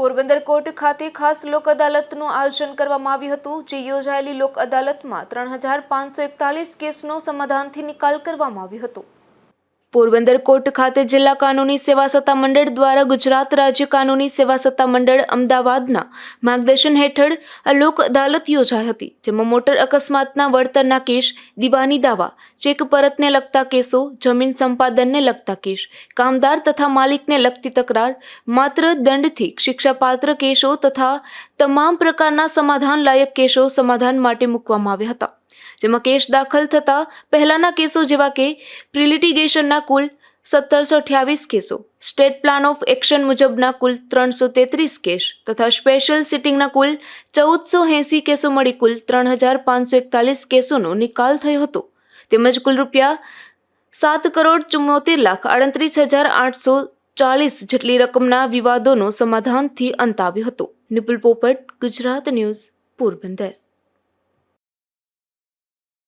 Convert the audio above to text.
Porbandar court ખાતે ખાસ લોક અદાલતનું આયોજન કરવામાં આવ્યું હતું, જે યોજાયેલી લોક અદાલતમાં ત્રણ હજાર પાંચસો એકતાલીસ કેસનો સમાધાનથી નિકાલ કરવામાં આવ્યો હતો. પોરબંદર કોર્ટ ખાતે જિલ્લા કાનૂની સેવા સત્તા મંડળ દ્વારા ગુજરાત રાજ્ય કાનૂની સેવા સત્તા મંડળ અમદાવાદના માર્ગદર્શન હેઠળ અલોક લોક અદાલત યોજાઈ હતી, જેમાં મોટર અકસ્માતના વળતરના કેસ, દીવાની દાવા, ચેક પરતને લગતા કેસો, જમીન સંપાદનને લગતા કેસ, કામદાર તથા માલિકને લગતી તકરાર, માત્ર દંડથી શિક્ષાપાત્ર કેસો તથા તમામ પ્રકારના સમાધાન લાયક કેસો સમાધાન માટે મૂકવામાં આવ્યા હતા. જેમાં કેસ દાખલ થતા પહેલાના કેસો જેવા કે પ્રિલિટિગેશનના કુલ સત્તરસો અઠ્યાવીસ કેસો સ્ટેટ પ્લાન ઓફ એક્શન મુજબના કુલ ત્રણસો તેત્રીસ કેસ તથા સ્પેશિયલ સિટિંગના કુલ ચૌદસો એંસી કેસો મળી કુલ ત્રણ હજાર પાંચસો એકતાલીસ કેસોનો નિકાલ થયો હતો. તેમજ કુલ રૂપિયા સાત કરોડ ચુમ્મોતેર લાખ આડત્રીસ હજાર આઠસો ચાલીસ જેટલી રકમના વિવાદોનો સમાધાનથી અંત આવ્યો હતો. નિપુલ પોપટ, ગુજરાત ન્યૂઝ, પોરબંદર.